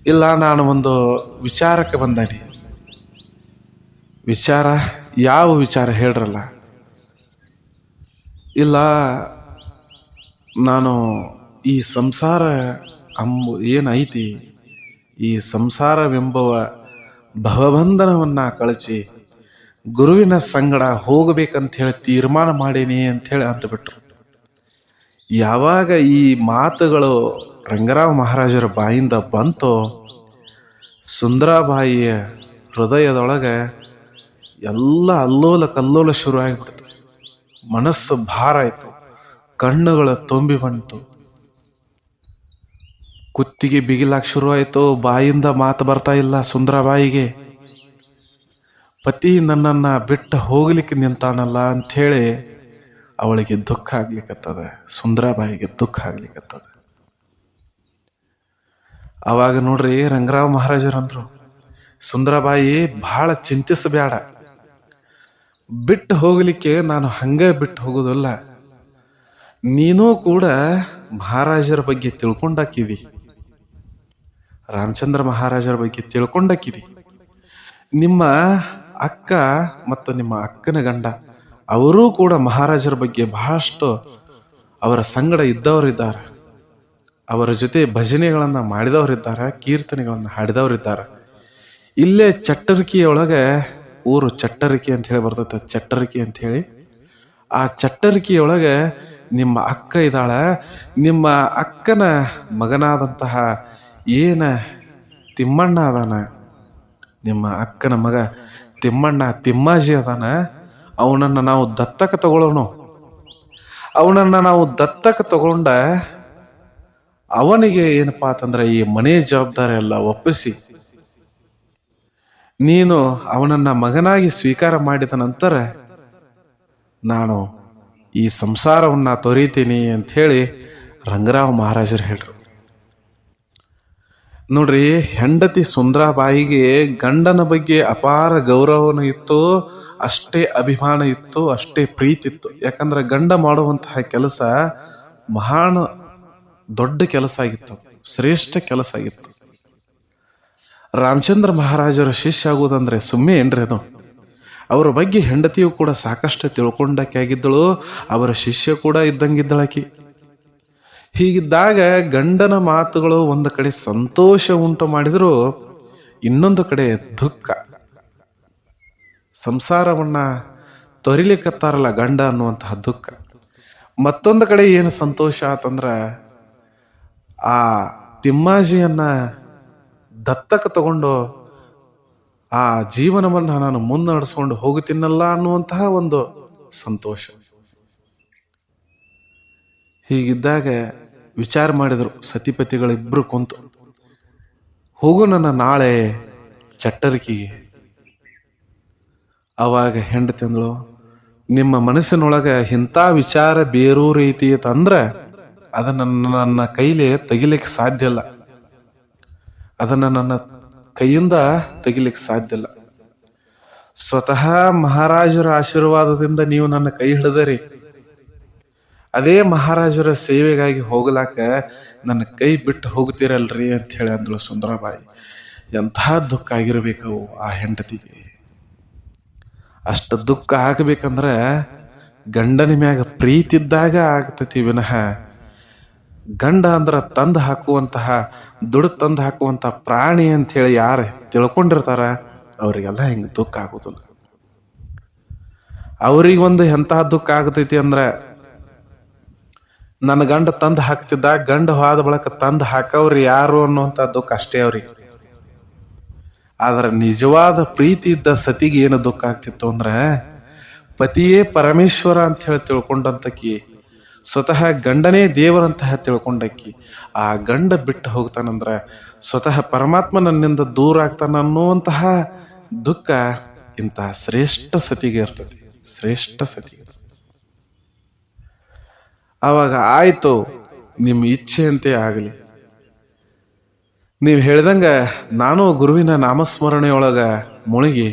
ಇಲ್ಲ, ನಾನು ಒಂದು ವಿಚಾರಕ್ಕೆ ಬಂದಾನಿ. ವಿಚಾರ, ಯಾವ ವಿಚಾರ ಹೇಳ್ರಲ್ಲ? ಇಲ್ಲ, ನಾನು ಈ ಸಂಸಾರ ಅಂಬು ಏನೈತಿ? ಈ ಸಂಸಾರವೆಂಬುವ ಭವಬಂಧನವನ್ನು ಕಳಚಿ ಗುರುವಿನ ಸಂಗಡ ಹೋಗಬೇಕಂತ ಹೇಳಿ ತೀರ್ಮಾನ ಮಾಡೀನಿ ಅಂಥೇಳಿ ಅಂದ್ಬಿಟ್ರು ಯಾವಾಗ ಈ ಮಾತುಗಳು ರಂಗರಾವ್ ಮಹಾರಾಜರ ಬಾಯಿಂದ ಬಂತೋ, ಸುಂದರಾಬಾಯಿಯ ಹೃದಯದೊಳಗೆ ಎಲ್ಲ ಅಲ್ಲೋಲ ಕಲ್ಲೋಲ ಶುರು ಆಗಿಬಿಡ್ತು ಮನಸ್ಸು ಭಾರ ಆಯಿತು. ಕಣ್ಣುಗಳ ತುಂಬಿ ಬಂತು. ಕುತ್ತಿಗೆ ಬಿಗಿಲಾಕ್ ಶುರು ಆಯಿತು ಬಾಯಿಂದ ಮಾತು ಬರ್ತಾ ಇಲ್ಲ ಸುಂದರ ಬಾಯಿಗೆ ಪತಿ ನನ್ನನ್ನ ಬಿಟ್ಟು ಹೋಗ್ಲಿಕ್ಕೆ ನಿಂತಾನಲ್ಲ ಅಂಥೇಳಿ ಅವಳಿಗೆ ದುಃಖ ಆಗ್ಲಿಕ್ಕತ್ತದೆ ಸುಂದರ ಬಾಯಿಗೆ ದುಃಖ ಆಗ್ಲಿಕ್ಕತ್ತದ ಅವಾಗ ನೋಡ್ರಿ ರಂಗರಾವ್ ಮಹಾರಾಜರಂದ್ರು, ಸುಂದರಬಾಯಿ ಬಹಳ ಚಿಂತಿಸಬೇಡ ಬಿಟ್ಟು ಹೋಗಲಿಕ್ಕೆ ನಾನು ಹಂಗೆ ಬಿಟ್ಟು ಹೋಗೋದಲ್ಲ. ನೀನೂ ಕೂಡ ಮಹಾರಾಜರ ಬಗ್ಗೆ ತಿಳ್ಕೊಂಡಾಕಿದಿ. ರಾಮಚಂದ್ರ ಮಹಾರಾಜರ ಬಗ್ಗೆ ತಿಳ್ಕೊಂಡಾಕಿದಿ. ನಿಮ್ಮ ಅಕ್ಕ ಮತ್ತು ನಿಮ್ಮ ಅಕ್ಕನ ಗಂಡ, ಅವರೂ ಕೂಡ ಮಹಾರಾಜರ ಬಗ್ಗೆ ಬಹಳಷ್ಟು ಅವರ ಸಂಗಡ ಇದ್ದವರಿದ್ದಾರೆ. ಅವರ ಜೊತೆ ಭಜನೆಗಳನ್ನು ಮಾಡಿದವರಿದ್ದಾರೆ, ಕೀರ್ತನೆಗಳನ್ನು ಹಾಡಿದವರಿದ್ದಾರೆ. ಇಲ್ಲೇ ಚಟ್ಟರಿಕೆಯೊಳಗೆ ಊರು ಚಟ್ಟರಿಕೆ ಅಂತ ಹೇಳಿ ಬರ್ತೈತೆ, ಚಟ್ಟರಿಕೆ ಅಂತ ಹೇಳಿ. ಆ ಚಟ್ಟರಿಕೆಯೊಳಗೆ ನಿಮ್ಮ ಅಕ್ಕ ಇದ್ದಾಳೆ, ನಿಮ್ಮ ಅಕ್ಕನ ಮಗನಾದಂತಹ ಏನ ತಿಮ್ಮಣ್ಣ ಅದಾನ? ನಿಮ್ಮ ಅಕ್ಕನ ಮಗ ತಿಮ್ಮಣ್ಣ ತಿಮ್ಮಾಜಿ ಅದಾನ? ಅವನನ್ನು ನಾವು ದತ್ತಕ ತಗೊಳ್ಳೋಣ ಅವನನ್ನು ನಾವು ದತ್ತಕ ತಗೊಂಡ ಅವನಿಗೆ ಏನಪ್ಪಾ ಅಂತಂದ್ರೆ ಈ ಮನೆ ಜವಾಬ್ದಾರಿ ಎಲ್ಲ ಒಪ್ಪಿಸಿ. ನೀನು ಅವನನ್ನ ಮಗನಾಗಿ ಸ್ವೀಕಾರ ಮಾಡಿದ ನಂತರ ನಾನು ಈ ಸಂಸಾರವನ್ನ ತೊರೀತೀನಿ ಅಂತ ಹೇಳಿ ರಂಗರಾವ್ ಮಹಾರಾಜರು ಹೇಳ್ರು. ನೋಡ್ರಿ, ಹೆಂಡತಿ ಸುಂದರಾಬಾಯಿಗೆ ಗಂಡನ ಬಗ್ಗೆ ಅಪಾರ ಗೌರವನ ಇತ್ತು, ಅಷ್ಟೇ ಅಭಿಮಾನ ಇತ್ತು, ಅಷ್ಟೇ ಪ್ರೀತಿ ಇತ್ತು. ಯಾಕಂದ್ರೆ ಗಂಡ ಮಾಡುವಂತಹ ಕೆಲಸ ಮಹಾನ್ ದೊಡ್ಡ ಕೆಲಸ ಆಗಿತ್ತು, ಶ್ರೇಷ್ಠ ಕೆಲಸ ಆಗಿತ್ತು. ರಾಮಚಂದ್ರ ಮಹಾರಾಜರ ಶಿಷ್ಯ ಆಗುವುದಂದ್ರೆ ಸುಮ್ಮನೆ ಏನ್ರಿ ಅದು? ಅವರ ಬಗ್ಗೆ ಹೆಂಡತಿಯು ಕೂಡ ಸಾಕಷ್ಟು ತಿಳ್ಕೊಂಡಕ್ಕೆ ಆಗಿದ್ದಳು ಅವರ ಶಿಷ್ಯ ಕೂಡ ಇದ್ದಂಗಿದ್ದಳಾಕಿ ಹೀಗಿದ್ದಾಗ ಗಂಡನ ಮಾತುಗಳು ಒಂದು ಕಡೆ ಸಂತೋಷ ಉಂಟು ಮಾಡಿದ್ರು, ಇನ್ನೊಂದು ಕಡೆ ದುಃಖ. ಸಂಸಾರವನ್ನ ತೊರಿಲಿಕ್ಕತ್ತಾರಲ್ಲ ಗಂಡ ಅನ್ನುವಂತಹ ದುಃಖ. ಮತ್ತೊಂದು ಕಡೆ ಏನು ಸಂತೋಷ ಆತಂದ್ರ, ಆ ತಿಮ್ಮಾಜಿಯನ್ನ ದತ್ತಕ ತಗೊಂಡು ಆ ಜೀವನವನ್ನ ನಾನು ಮುನ್ನಡೆಸ್ಕೊಂಡು ಹೋಗುತ್ತೀನಲ್ಲ ಅನ್ನುವಂತಹ ಒಂದು ಸಂತೋಷ. ಹೀಗಿದ್ದಾಗ ವಿಚಾರ ಮಾಡಿದರು ಸತಿಪತಿಗಳಿಬ್ಬರು ಕುಂತು. ಹೋಗು ನನ್ನ ನಾಳೆ ಚಟ್ಟರಿಕೆಗೆ. ಅವಾಗ ಹೆಂಡತಿ ತಿಂದಳು ನಿಮ್ಮ ಮನಸ್ಸಿನೊಳಗೆ ಇಂಥ ವಿಚಾರ ಬೇರೂ ರೀತಿ ತಂದ್ರೆ ಅದನ್ನ ನನ್ನ ಕೈಲಿ ತೆಗಿಲಿಕ್ಕೆ ಸಾಧ್ಯ ಇಲ್ಲ. ಅದನ್ನ ನನ್ನ ಕೈಯಿಂದ ತೆಗಿಲಿಕ್ಕೆ ಸಾಧ್ಯ ಇಲ್ಲ. ಸ್ವತಃ ಮಹಾರಾಜರ ಆಶೀರ್ವಾದದಿಂದ ನೀವು ನನ್ನ ಕೈ ಹಿಡಿದರಿ. ಅದೇ ಮಹಾರಾಜರ ಸೇವೆಗಾಗಿ ಹೋಗ್ಲಾಕ ನನ್ನ ಕೈ ಬಿಟ್ಟು ಹೋಗ್ತೀರಲ್ರಿ ಅಂತ ಹೇಳಿ ಅಂದಳು ಸುಂದರಬಾಯಿ. ಎಂಥ ದುಃಖ ಆಗಿರ್ಬೇಕು ಆ ಹೆಂಡತಿಗೆ. ಅಷ್ಟು ದುಃಖ ಆಗಬೇಕಂದ್ರೆ ಗಂಡನ ಮ್ಯಾಗ ಪ್ರೀತಿದ್ದಾಗ ಆಗ್ತತಿ ವಿನಃ. ಗಂಡ ಅಂದ್ರ ತಂದು ಹಾಕುವಂತಹ, ದುಡ್ಡು ತಂದು ಹಾಕುವಂತಹ ಪ್ರಾಣಿ ಅಂತ ಹೇಳಿ ಯಾರು ತಿಳ್ಕೊಂಡಿರ್ತಾರ, ಅವರಿಗೆಲ್ಲ ಹಿಂಗೆ ದುಃಖ ಆಗುದಿಲ್ಲ ಅವ್ರಿಗೊಂದು ಎಂತಹ ದುಃಖ ಆಗತೈತಿ ಅಂದ್ರ ನನ್ನ ಗಂಡ ತಂದು ಹಾಕ್ತಿದ್ದ ಗಂಡ ಹೋದ ಬಳಕ ತಂದು ಹಾಕವ್ರಿ ಯಾರು ಅನ್ನುವಂಥ ದುಃಖ ಅಷ್ಟೇ ಅವ್ರಿಗೆ. ಆದ್ರೆ ನಿಜವಾದ ಪ್ರೀತಿ ಇದ್ದ ಸತಿಗೆ ಏನು ದುಃಖ ಆಗ್ತಿತ್ತು ಅಂದ್ರೆ, ಪತಿಯೇ ಪರಮೇಶ್ವರ ಅಂತ ಹೇಳಿ ತಿಳ್ಕೊಂಡಂತಕಿ ಸ್ವತಃ ಗಂಡನೇ ದೇವರಂತಹ ತಿಳ್ಕೊಂಡಕ್ಕಿ, ಆ ಗಂಡ ಬಿಟ್ಟು ಹೋಗ್ತಾನಂದ್ರೆ ಸ್ವತಃ ಪರಮಾತ್ಮ ನನ್ನಿಂದ ದೂರ ಆಗ್ತಾನ ಅನ್ನುವಂತಹ ದುಃಖ ಇಂತಹ ಶ್ರೇಷ್ಠ ಸತಿಗೆ ಇರ್ತದೆ. ಶ್ರೇಷ್ಠ ಸತಿಗೆ ಆವಾಗ ಆಯಿತು, ನಿಮ್ಮ ಇಚ್ಛೆಯಂತೆ ಆಗಲಿ. ನೀವು ಹೇಳ್ದಂಗ ನಾನು ಗುರುವಿನ ನಾಮಸ್ಮರಣೆಯೊಳಗ ಮುಳುಗಿ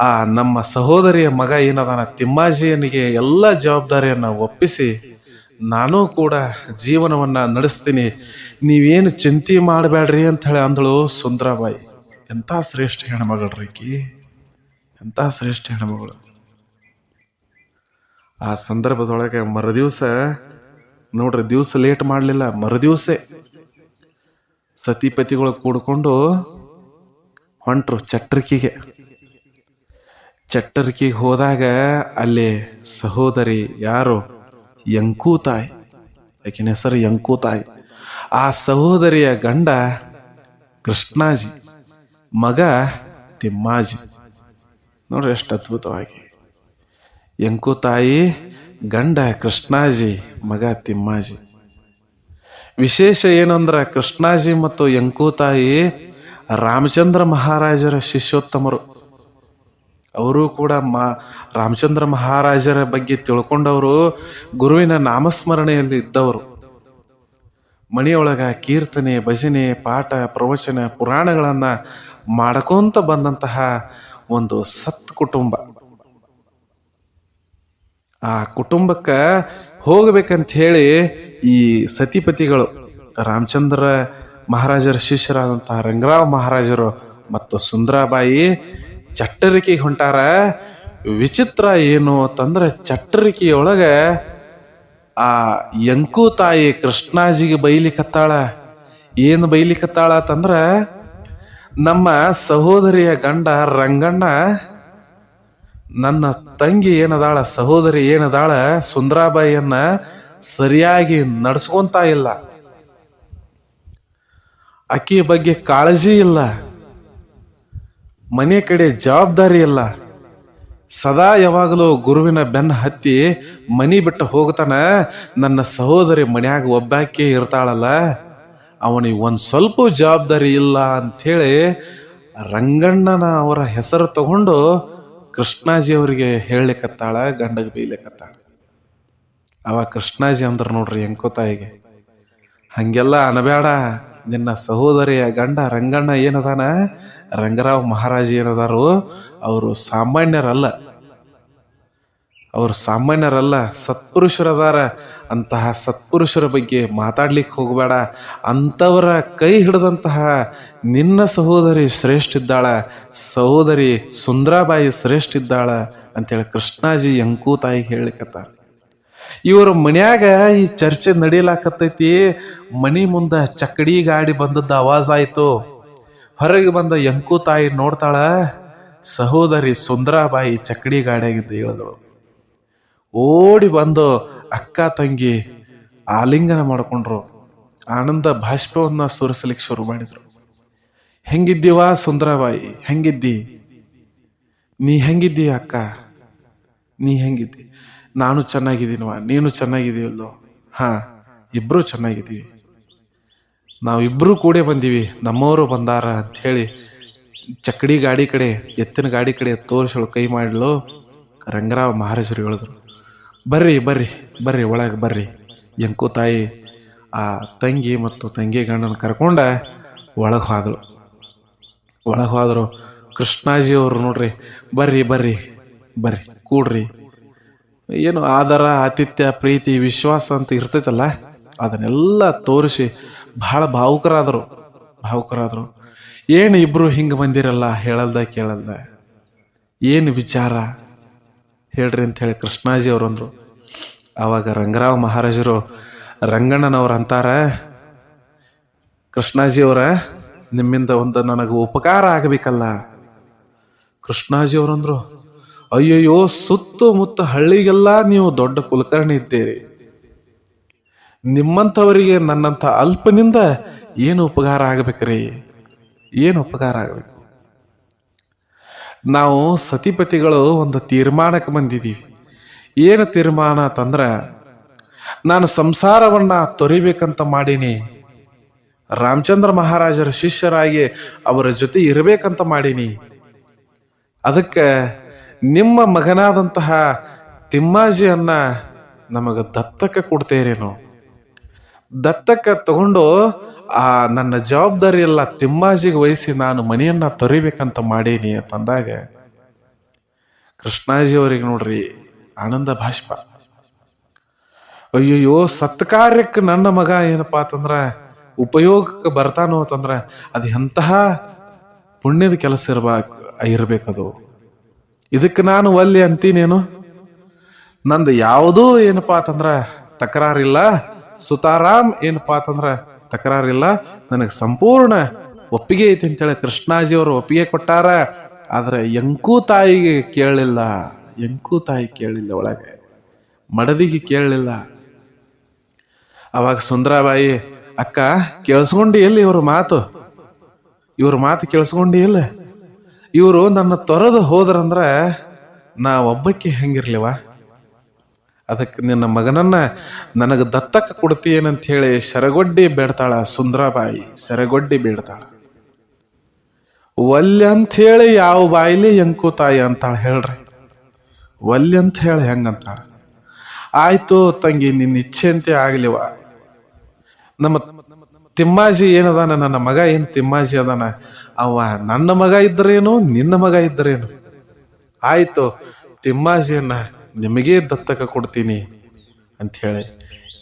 ಆ, ನಮ್ಮ ಸಹೋದರಿಯ ಮಗ ಏನದಾನ, ತಿಮ್ಮಾಜಿಯನಿಗೆ ಎಲ್ಲ ಜವಾಬ್ದಾರಿಯನ್ನು ಒಪ್ಪಿಸಿ ನಾನು ಕೂಡ ಜೀವನವನ್ನ ನಡೆಸ್ತೀನಿ. ನೀವೇನು ಚಿಂತೆ ಮಾಡಬೇಡ್ರಿ ಅಂತ ಹೇಳಿ ಅಂದಳು ಸುಂದರಬಾಯಿ. ಎಂಥ ಶ್ರೇಷ್ಠ ಹೆಣ್ಮಗಳ್ರಿ ರೀಕಿ ಎಂಥ ಶ್ರೇಷ್ಠ ಹೆಣ್ಮಗಳು? ಆ ಸಂದರ್ಭದೊಳಗೆ ಮರುದಿವಸ, ನೋಡ್ರಿ ದಿವಸ ಲೇಟ್ ಮಾಡಲಿಲ್ಲ, ಮರುದಿವಸೇ ಸತಿಪತಿಗಳು ಕೂಡ್ಕೊಂಡು ಹೊಂಟ್ರು ಚಟ್ರಿಕಿಗೆ. ಚಟ್ಟರಿಕಿಗೆ ಹೋದಾಗ ಅಲ್ಲಿ ಸಹೋದರಿ ಯಾರು? ಯಂಕೂತಾಯಿ. ಆಕಿನ ಹೆಸರು ಯಂಕೂತಾಯಿ? ಆ ಸಹೋದರಿಯ ಗಂಡ ಕೃಷ್ಣಾಜಿ, ಮಗ ತಿಮ್ಮಾಜಿ. ನೋಡ್ರಿ ಎಷ್ಟು ಅದ್ಭುತವಾಗಿ. ಯಂಕೂತಾಯಿ, ಗಂಡ ಕೃಷ್ಣಾಜಿ, ಮಗ ತಿಮ್ಮಾಜಿ. ವಿಶೇಷ ಏನಂದ್ರೆ ಕೃಷ್ಣಾಜಿ ಮತ್ತು ಯಂಕೂತಾಯಿ ರಾಮಚಂದ್ರ ಮಹಾರಾಜರ ಶಿಷ್ಯೋತ್ತಮರು. ಅವರು ಕೂಡ ಮಾ, ರಾಮಚಂದ್ರ ಮಹಾರಾಜರ ಬಗ್ಗೆ ತಿಳ್ಕೊಂಡವರು ಗುರುವಿನ ನಾಮಸ್ಮರಣೆಯಲ್ಲಿ ಇದ್ದವರು. ಮಣಿಯೊಳಗ ಕೀರ್ತನೆ, ಭಜನೆ, ಪಾಠ, ಪ್ರವಚನ, ಪುರಾಣಗಳನ್ನ ಮಾಡ್ಕೊಂತ ಬಂದಂತಹ ಒಂದು ಸತ್ ಕುಟುಂಬ ಆ ಕುಟುಂಬಕ್ಕೆ ಹೋಗಬೇಕಂತ ಹೇಳಿ ಈ ಸತಿಪತಿಗಳು ರಾಮಚಂದ್ರ ಮಹಾರಾಜರ ಶಿಷ್ಯರಾದಂತಹ ರಂಗರಾವ್ ಮಹಾರಾಜರು ಮತ್ತು ಸುಂದರಾಬಾಯಿ ಚಟ್ಟರಿಕೆಗೆ ಹೊಂಟಾರ? ವಿಚಿತ್ರ ಏನು ಅಂತಂದ್ರೆ ಚಟ್ಟರಿಕೆಯೊಳಗ ಆ ಯಂಕು ತಾಯಿ ಕೃಷ್ಣಾಜಿಗೆ ಬೈಲಿಕತ್ತಾಳ ಏನು ಬೈಲಿಕತ್ತಾಳ ಅಂತಂದ್ರ ನಮ್ಮ ಸಹೋದರಿಯ ಗಂಡ ರಂಗಣ್ಣ, ನನ್ನ ತಂಗಿ ಏನದಾಳ, ಸಹೋದರಿ ಏನದಾಳ, ಸುಂದರಾಬಾಯಿಯನ್ನ ಸರಿಯಾಗಿ ನಡ್ಸ್ಕೊಂತ ಇಲ್ಲ. ಅಕ್ಕಿಯ ಬಗ್ಗೆ ಕಾಳಜಿ ಇಲ್ಲ. ಮನೆ ಕಡೆ ಜವಾಬ್ದಾರಿ ಇಲ್ಲ ಸದಾ ಯಾವಾಗಲೂ ಗುರುವಿನ ಬೆನ್ನ ಹತ್ತಿ ಮನಿ ಬಿಟ್ಟು ಹೋಗ್ತಾನ. ನನ್ನ ಸಹೋದರಿ ಮನ್ಯಾಗ ಒಬ್ಬಾಕಿ ಇರ್ತಾಳಲ್ಲ. ಅವನಿಗೆ ಒಂದು ಸ್ವಲ್ಪ ಜವಾಬ್ದಾರಿ ಇಲ್ಲ ಅಂಥೇಳಿ ರಂಗಣ್ಣನ ಅವರ ಹೆಸರು ತಗೊಂಡು ಕೃಷ್ಣಾಜಿ ಅವರಿಗೆ ಹೇಳಲಿಕ್ಕತ್ತಾಳ ಗಂಡಗೆ ಬೀಲಿಕ್ಕತ್ತಾಳ ಅವ ಕೃಷ್ಣಾಜಿ ಅಂದ್ರೆ ನೋಡ್ರಿ ಎಂಕೋತಾಯಿಗೆ ಹಂಗೆಲ್ಲ ಅನಬೇಡ ನಿನ್ನ ಸಹೋದರಿಯ ಗಂಡ ರಂಗಣ್ಣ ಏನದಾನ? ರಂಗರಾವ್ ಮಹಾರಾಜ್ ಏನದಾರು? ಅವರು ಸಾಮಾನ್ಯರಲ್ಲ. ಅವರು ಸಾಮಾನ್ಯರಲ್ಲ, ಸತ್ಪುರುಷರದಾರ. ಅಂತಹ ಸತ್ಪುರುಷರ ಬಗ್ಗೆ ಮಾತಾಡ್ಲಿಕ್ಕೆ ಹೋಗಬೇಡ. ಅಂಥವರ ಕೈ ಹಿಡಿದಂತಹ ನಿನ್ನ ಸಹೋದರಿ ಶ್ರೇಷ್ಠ ಇದ್ದಾಳ, ಸಹೋದರಿ ಸುಂದರಾಬಾಯಿ ಶ್ರೇಷ್ಠ ಇದ್ದಾಳ ಅಂತೇಳಿ ಕೃಷ್ಣಾಜಿ ಯಂಕೂ ತಾಯಿ ಹೇಳಿಕತ್ತಾರ ಇವ್ರ ಮನ್ಯಾಗ ಈ ಚರ್ಚೆ ನಡೀಲಾಕತ್ತೈತಿ. ಮನಿ ಮುಂದ ಚಕ್ಕಡಿ ಗಾಡಿ ಬಂದದ್ದು ಆವಾಜ್ ಆಯ್ತು ಹೊರಗೆ ಬಂದ ಎಂಕು ತಾಯಿ ನೋಡ್ತಾಳ, ಸಹೋದರಿ ಸುಂದರಾಬಾಯಿ ಚಕ್ಕಡಿ ಗಾಡಿಯಾಗಿದ್ದು ಹೇಳಿದಳು. ಓಡಿ ಬಂದು ಅಕ್ಕ ತಂಗಿ ಆಲಿಂಗನ ಮಾಡಿಕೊಂಡ್ರು. ಆನಂದ ಭಾಷ್ಪವನ್ನ ಸುರಿಸಲಿಕ್ಕೆ ಶುರು ಮಾಡಿದ್ರು. ಹೆಂಗಿದ್ದೀವಾ ಸುಂದರಬಾಯಿ? ಹೆಂಗಿದ್ದಿ? ನೀ ಹೆಂಗಿದ್ದೀ ಅಕ್ಕ? ನೀ ಹೆಂಗಿದ್ದಿ? ನಾನು ಚೆನ್ನಾಗಿದ್ದೀನವ ನೀನು ಚೆನ್ನಾಗಿದ್ದೀವಲ್ಲೋ ಹಾ, ಇಬ್ರು ಚೆನ್ನಾಗಿದ್ದೀವಿ. ಇಬ್ಬರೂ ಕೂಡೇ ಬಂದೀವಿ, ನಮ್ಮವರು ಬಂದಾರ ಅಂತ ಹೇಳಿ ಚಕ್ಕಡಿ ಗಾಡಿ ಕಡೆ, ಎತ್ತಿನ ಗಾಡಿ ಕಡೆ ತೋರಿಸಲು ಕೈ ಮಾಡಲು ರಂಗರಾವ್ ಮಹಾರಾಜರು ಹೇಳಿದ್ರು. ಬರ್ರಿ ಬರ್ರಿ ಬರ್ರಿ, ಒಳಗೆ ಬರ್ರಿ. ಎಂಕು ತಾಯಿ ಆ ತಂಗಿ ಮತ್ತು ತಂಗಿ ಗಂಡನ ಕರ್ಕೊಂಡ ಒಳಗೆ ಹೋದಳು ಒಳಗೆ ಹೋದರು ಕೃಷ್ಣಾಜಿ ಅವರು ನೋಡ್ರಿ, ಬರ್ರಿ ಬರ್ರಿ ಬರ್ರಿ, ಕೂಡ್ರಿ. ಏನು ಆದರ, ಆತಿಥ್ಯ, ಪ್ರೀತಿ, ವಿಶ್ವಾಸ ಅಂತ ಇರ್ತೈತಲ್ಲ, ಅದನ್ನೆಲ್ಲ ತೋರಿಸಿ ಬಹಳ ಭಾವುಕರಾದರು ಭಾವುಕರಾದರು. ಏನು ಇಬ್ರು ಹಿಂಗೆ ಬಂದಿರಲ್ಲ, ಹೇಳಲ್ದ, ಕೇಳಲ್ದ? ಏನು ವಿಚಾರ? ಹೇಳ್ರಿ ಅಂತ ಹೇಳಿ ಕೃಷ್ಣಾಜಿ ಅಂದರು. ಆವಾಗ ರಂಗರಾವ್ ಮಹಾರಾಜರು ರಂಗಣ್ಣನವ್ರು ಅಂತಾರ, ಕೃಷ್ಣಾಜಿ ಅವರ, ನಿಮ್ಮಿಂದ ಒಂದು ನನಗೆ ಉಪಕಾರ ಆಗಬೇಕಲ್ಲ. ಕೃಷ್ಣಾಜಿ ಅವರಂದ್ರು ಅಯ್ಯಯ್ಯೋ, ಸುತ್ತಮುತ್ತ ಹಳ್ಳಿಗೆಲ್ಲ ನೀವು ದೊಡ್ಡ ಕುಲಕರ್ಣಿ ಇದ್ದೀರಿ. ನಿಮ್ಮಂಥವರಿಗೆ ನನ್ನಂಥ ಅಲ್ಪನಿಂದ ಏನು ಉಪಕಾರ ಆಗಬೇಕ್ರಿ? ಏನು ಉಪಕಾರ ಆಗಬೇಕು? ನಾವು ಸತಿಪತಿಗಳು ಒಂದು ತೀರ್ಮಾನಕ್ಕೆ ಬಂದಿದ್ದೀವಿ. ಏನು ತೀರ್ಮಾನ ಅಂತಂದ್ರ, ನಾನು ಸಂಸಾರವನ್ನ ತೊರಿಬೇಕಂತ ಮಾಡೀನಿ. ರಾಮಚಂದ್ರ ಮಹಾರಾಜರ ಶಿಷ್ಯರಾಗಿ ಅವರ ಜೊತೆ ಇರಬೇಕಂತ ಮಾಡೀನಿ. ಅದಕ್ಕೆ ನಿಮ್ಮ ಮಗನಾದಂತಹ ತಿಮ್ಮಾಜಿಯನ್ನ ನಮಗೆ ದತ್ತಕ್ಕೆ ಕೊಡ್ತೇರೇನು? ದತ್ತಕ್ಕೆ ತಗೊಂಡು ಆ ನನ್ನ ಜವಾಬ್ದಾರಿ ಎಲ್ಲ ತಿಮ್ಮಾಜಿಗೆ ವಹಿಸಿ ನಾನು ಮನೆಯನ್ನ ತೊರಿಬೇಕಂತ ಮಾಡೀನಿ ಅಂತಂದಾಗ ಕೃಷ್ಣಾಜಿ ಅವರಿಗೆ ನೋಡ್ರಿ ಆನಂದ ಭಾಷ್ಪ. ಅಯ್ಯಯ್ಯೋ, ಸತ್ಕಾರ್ಯಕ್ಕೆ ನನ್ನ ಮಗ ಏನಪ್ಪಾ ಅಂತಂದ್ರ, ಉಪಯೋಗಕ್ಕೆ ಬರ್ತಾನೋ ಅಂತಂದ್ರೆ, ಅದು ಎಂತಹ ಪುಣ್ಯದ ಕೆಲಸ ಇರ್ಬೇಕು ಇರ್ಬೇಕದು. ಇದಕ್ಕೆ ನಾನು ಒಲ್ಲೆ ಅಂತೀನೇನು? ನಂದು ಯಾವುದೂ ಏನಪ್ಪಾ ಅಂತಂದ್ರ ತಕರಾರಿಲ್ಲ. ಸುತಾರಾಮ್ ಏನಪ್ಪಾ ಅಂತಂದ್ರ ತಕರಾರಿಲ್ಲ. ನನಗೆ ಸಂಪೂರ್ಣ ಒಪ್ಪಿಗೆ ಐತಿ ಅಂತೇಳಿ ಕೃಷ್ಣಾಜಿ ಅವರು ಒಪ್ಪಿಗೆ ಕೊಟ್ಟಾರ. ಆದ್ರೆ ಎಂಕೂ ತಾಯಿಗೆ ಕೇಳಲಿಲ್ಲ. ಎಂಕೂ ತಾಯಿ ಕೇಳಲಿಲ್ಲ ಒಳಗೆ. ಮಡದಿಗೆ ಕೇಳಲಿಲ್ಲ. ಅವಾಗ ಸುಂದರಾಬಾಯಿ, ಅಕ್ಕ, ಕೇಳಿಸ್ಕೊಂಡಿ ಎಲ್ಲಿ ಇವ್ರ ಮಾತು? ಇವ್ರ ಮಾತು ಕೇಳಿಸ್ಕೊಂಡಿ ಇಲ್ಲ ಇವರು ನನ್ನ ತೊರೆದು ಹೋದ್ರಂದ್ರೆ ನಾ ಒಬ್ಬಕ್ಕೆ ಹೆಂಗಿರ್ಲಿವ? ಅದಕ್ಕೆ ನಿನ್ನ ಮಗನನ್ನ ನನಗೆ ದತ್ತಕ್ಕೆ ಕೊಡ್ತೀಯೇನಂತ ಹೇಳಿ ಸೆರಗೊಡ್ಡಿ ಬೇಡ್ತಾಳ ಸುಂದರಾಬಾಯಿ, ಸೆರಗೊಡ್ಡಿ ಬೇಡ್ತಾಳ. ಒಲ್ಲೆ ಅಂತ ಹೇಳಿ ಯಾವ ಬಾಯಿಲಿ ಎಂಕು ತಾಯಿ ಅಂತಾಳ ಹೇಳ್ರಿ. ಒಲ್ಲೆ ಅಂತ ಹೇಳಿ ಹೆಂಗಂತಾಳ ಆಯ್ತು ತಂಗಿ ನಿನ್ನ ಇಚ್ಛೆ ಇಚ್ಛೆಂತೆ ಆಗ್ಲಿವ. ನಮ್ಮ ತಿಮ್ಮಾಜಿ ಏನದಾನ? ನನ್ನ ಮಗ ಏನು ತಿಮ್ಮಾಜಿ ಅದಾನ? ಅವ ನನ್ನ ಮಗ ಇದ್ದರೇನು ನಿನ್ನ ಮಗ ಇದ್ದರೇನು ಆಯಿತು, ತಿಮ್ಮಾಜಿಯನ್ನ ನಿಮಗೇ ದತ್ತಕ ಕೊಡ್ತೀನಿ ಅಂತ ಹೇಳಿ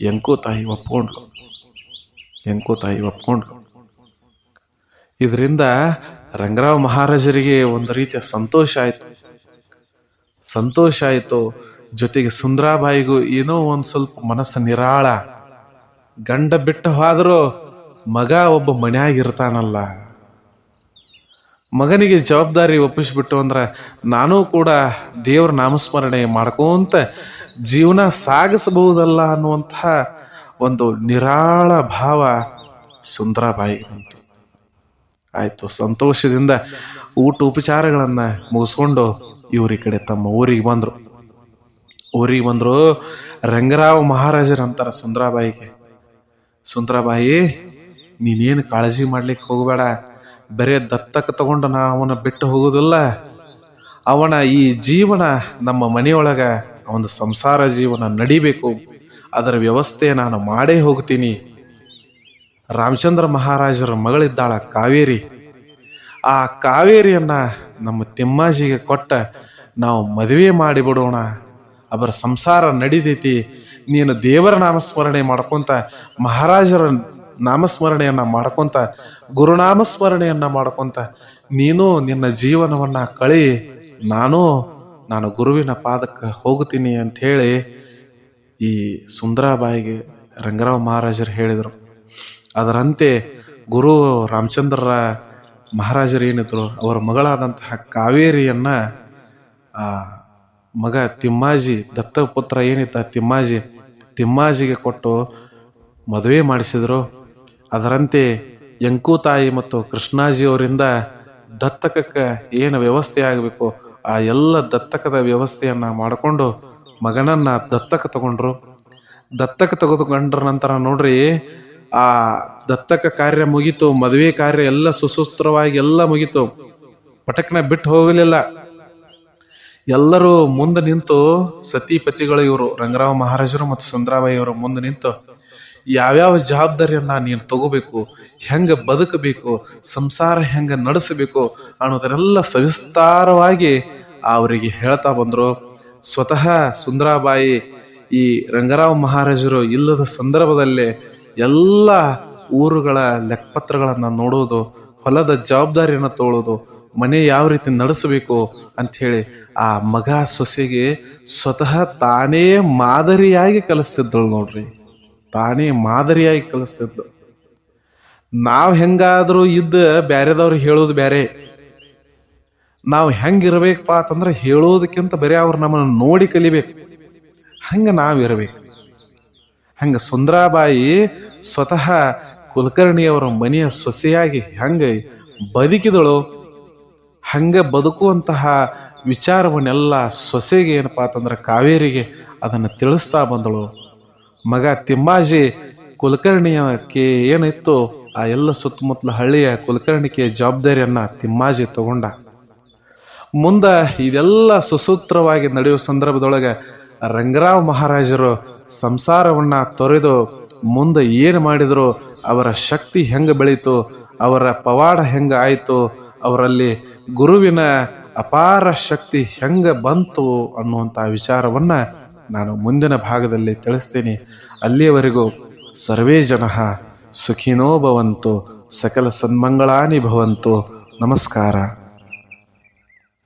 ಎಂಕೋ ತಾಯಿ ಒಪ್ಕೊಂಡ್ಲು ಎಂಕೋ ತಾಯಿ ಒಪ್ಕೊಂಡ್ಲು ಇದರಿಂದ ರಂಗರಾವ್ ಮಹಾರಾಜರಿಗೆ ಒಂದು ರೀತಿಯ ಸಂತೋಷ ಆಯಿತು. ಸಂತೋಷ ಆಯಿತು. ಜೊತೆಗೆ ಸುಂದರಾಬಾಯಿಗೂ ಏನೋ ಒಂದು ಸ್ವಲ್ಪ ಮನಸ್ಸು ನಿರಾಳ. ಗಂಡ ಬಿಟ್ಟು ಹೋದ್ರು ಮಗ ಒಬ್ಬ ಮನ್ಯಾಗಿರ್ತಾನಲ್ಲ. ಮಗನಿಗೆ ಜವಾಬ್ದಾರಿ ಒಪ್ಪಿಸಿಬಿಟ್ಟು ಅಂದ್ರೆ ನಾನು ಕೂಡ ದೇವ್ರ ನಾಮಸ್ಮರಣೆ ಮಾಡ್ಕೊಂತ ಜೀವನ ಸಾಗಿಸಬಹುದಲ್ಲ ಅನ್ನುವಂತಹ ಒಂದು ನಿರಾಳ ಭಾವ ಸುಂದರಬಾಯಿ ಅಂತ ಆಯಿತು, ಸಂತೋಷದಿಂದ ಊಟ ಉಪಚಾರಗಳನ್ನು ಮುಗಿಸ್ಕೊಂಡು ಇವ್ರ ಕಡೆ ತಮ್ಮ ಊರಿಗೆ ಬಂದರು. ಊರಿಗೆ ಬಂದರು ರಂಗರಾವ್ ಮಹಾರಾಜರು ಅಂತಾರ ಸುಂದರಬಾಯಿಗೆ. ಸುಂದರಾಬಾಯಿ ನೀನೇನು ಕಾಳಜಿ ಮಾಡ್ಲಿಕ್ಕೆ ಹೋಗಬೇಡ. ಬರೇ ದತ್ತಕ್ಕೆ ತಗೊಂಡು ನಾ ಅವನ ಬಿಟ್ಟು ಹೋಗೋದಿಲ್ಲ. ಅವನ ಈ ಜೀವನ ನಮ್ಮ ಮನೆಯೊಳಗ ಒಂದು ಸಂಸಾರ ಜೀವನ ನಡಿಬೇಕು. ಅದರ ವ್ಯವಸ್ಥೆ ನಾನು ಮಾಡೇ ಹೋಗ್ತೀನಿ. ರಾಮಚಂದ್ರ ಮಹಾರಾಜರ ಮಗಳಿದ್ದಾಳ ಕಾವೇರಿ. ಆ ಕಾವೇರಿಯನ್ನ ನಮ್ಮ ತಿಮ್ಮಾಜಿಗೆ ಕೊಟ್ಟ ನಾವು ಮದುವೆ ಮಾಡಿಬಿಡೋಣ. ಅವರ ಸಂಸಾರ ನಡೀತೈತಿ. ನೀನು ದೇವರ ನಾಮಸ್ಮರಣೆ ಮಾಡ್ಕೊಂತ ಮಹಾರಾಜರ ನಾಮಸ್ಮರಣೆಯನ್ನ ಮಾಡ್ಕೊಂತ, ಗುರುನಾಮಸ್ಮರಣೆಯನ್ನು ಮಾಡ್ಕೊಂತ, ನೀನು ನಿನ್ನ ಜೀವನವನ್ನ ಕಳಿ, ನಾನು ನಾನು ಗುರುವಿನ ಪಾದಕ್ಕೆ ಹೋಗ್ತೀನಿ ಅಂತ ಹೇಳಿ ಈ ಸುಂದರಾಬಾಯಿಗೆ ರಂಗರಾವ್ ಮಹಾರಾಜರು ಹೇಳಿದರು. ಅದರಂತೆ ಗುರು ರಾಮಚಂದ್ರರ ಮಹಾರಾಜರು ಏನಿದ್ರು, ಅವರ ಮಗಳಾದಂತಹ ಕಾವೇರಿಯನ್ನ, ಆ, ಮಗ ತಿಮ್ಮಾಜಿ, ದತ್ತಪುತ್ರ ಏನಿತ್ತ ತಿಮ್ಮಾಜಿ, ತಿಮ್ಮಾಜಿಗೆ ಕೊಟ್ಟು ಮದುವೆ ಮಾಡಿಸಿದ್ರು. ಅದರಂತೆ ಯಂಕೂತಾಯಿ ತಾಯಿ ಮತ್ತು ಕೃಷ್ಣಾಜಿ ಅವರಿಂದ ದತ್ತಕಕ್ಕೆ ಏನು ವ್ಯವಸ್ಥೆ ಆಗಬೇಕು, ಆ ಎಲ್ಲ ದತ್ತಕದ ವ್ಯವಸ್ಥೆಯನ್ನ ಮಾಡಿಕೊಂಡು ಮಗನನ್ನ ದತ್ತಕ ತಗೊಂಡ್ರು. ದತ್ತಕ ತೆಗೆದುಕೊಂಡ್ರ ನಂತರ ನೋಡ್ರಿ, ಆ ದತ್ತಕ ಕಾರ್ಯ ಮುಗೀತು, ಮದುವೆ ಕಾರ್ಯ ಎಲ್ಲ ಸುಸೂತ್ರವಾಗಿ ಎಲ್ಲ ಮುಗಿತು. ಪಟಕ್ನ ಬಿಟ್ಟು ಹೋಗಲಿಲ್ಲ. ಎಲ್ಲರೂ ಮುಂದೆ ನಿಂತು ಸತಿಪತಿಗಳು ಇವರು, ರಂಗರಾವ್ ಮಹಾರಾಜರು ಮತ್ತು ಸುಂದರಾಬಾಯಿ ಇವರು ಮುಂದೆ ನಿಂತು ಯಾವ್ಯಾವ ಜವಾಬ್ದಾರಿಯನ್ನ ನೀನು ತಗೋಬೇಕು, ಹೆಂಗ ಬದುಕಬೇಕು, ಸಂಸಾರ ಹೆಂಗ ನಡೆಸಬೇಕು ಅನ್ನೋದನ್ನೆಲ್ಲ ಸವಿಸ್ತಾರವಾಗಿ ಅವರಿಗೆ ಹೇಳ್ತಾ ಬಂದ್ರು. ಸ್ವತಃ ಸುಂದರಾಬಾಯಿ, ಈ ರಂಗರಾವ್ ಮಹಾರಾಜರು ಇಲ್ಲದ ಸಂದರ್ಭದಲ್ಲೇ ಎಲ್ಲ ಊರುಗಳ ಲೆಕ್ಕಪತ್ರಗಳನ್ನು ನೋಡೋದು, ಹೊಲದ ಜವಾಬ್ದಾರಿಯನ್ನು ತಗೊಳ್ಳೋದು ಮನೆ ಯಾವ ರೀತಿ ನಡೆಸಬೇಕು ಅಂತ ಹೇಳಿ ಆ ಮಗ ಸೊಸೆಗೆ ಸ್ವತಃ ತಾನೇ ಮಾದರಿಯಾಗಿ ಕಲಿಸ್ತಿದ್ದಳು ನೋಡ್ರಿ. ತಾನೇ ಮಾದರಿಯಾಗಿ ಕಲಿಸ್ತಿದ್ಲು. ನಾವು ಹೆಂಗಾದರೂ ಇದ್ದ ಬ್ಯಾರೆದವ್ರಿಗೆ ಹೇಳೋದು ಬ್ಯಾರೆ. ನಾವು ಹೆಂಗಿರ್ಬೇಕಪ್ಪ ಅಂತಂದ್ರೆ ಹೇಳೋದಕ್ಕಿಂತ ಬರೀ ಅವ್ರು ನಮ್ಮನ್ನು ನೋಡಿ ಕಲಿಬೇಕು. ಹಂಗ ನಾವು ಇರಬೇಕು. ಹಂಗ ಸುಂದರಾಬಾಯಿ ಸ್ವತಃ ಕುಲಕರ್ಣಿಯವರ ಮನೆಯ ಸೊಸೆಯಾಗಿ ಹೆಂಗೆ ಬದುಕಿದಳು, ಹಂಗ ಬದುಕುವಂತಹ ವಿಚಾರವನ್ನೆಲ್ಲ ಸೊಸೆಗೆ ಏನಪ್ಪಾ ಅಂತಂದ್ರೆ ಕಾವೇರಿಗೆ ಅದನ್ನು ತಿಳಿಸ್ತಾ ಬಂದಳು. ಮಗ ತಿಮ್ಮಾಜಿ ಕುಲಕರ್ಣಿಯಕ್ಕೆ ಏನಿತ್ತು ಆ ಎಲ್ಲ ಸುತ್ತಮುತ್ತಲ ಹಳ್ಳಿಯ ಕುಲಕರ್ಣಿಕೆಯ ಜವಾಬ್ದಾರಿಯನ್ನು ತಿಮ್ಮಾಜಿ ತಗೊಂಡ. ಮುಂದ ಇದೆಲ್ಲ ಸುಸೂತ್ರವಾಗಿ ನಡೆಯುವ ಸಂದರ್ಭದೊಳಗೆ ರಂಗರಾವ್ ಮಹಾರಾಜರು ಸಂಸಾರವನ್ನ ತೊರೆದು ಮುಂದೆ ಏನು ಮಾಡಿದರು, ಅವರ ಶಕ್ತಿ ಹೆಂಗ ಬೆಳೀತು, ಅವರ ಪವಾಡ ಹೆಂಗ ಆಯಿತು, ಅವರಲ್ಲಿ ಗುರುವಿನ ಅಪಾರ ಶಕ್ತಿ ಹೆಂಗ ಬಂತು ಅನ್ನುವಂಥ ವಿಚಾರವನ್ನ ನಾನು ಮುಂದಿನ ಭಾಗದಲ್ಲಿ ತಿಳಿಸ್ತೀನಿ. ಅಲ್ಲಿಯವರೆಗೂ ಸರ್ವೇ ಜನ ಸುಖಿನೋ ಭವಂತು ಸಕಲ ಸನ್ಮಂಗಳಾನಿ ಭವಂತು. ನಮಸ್ಕಾರ.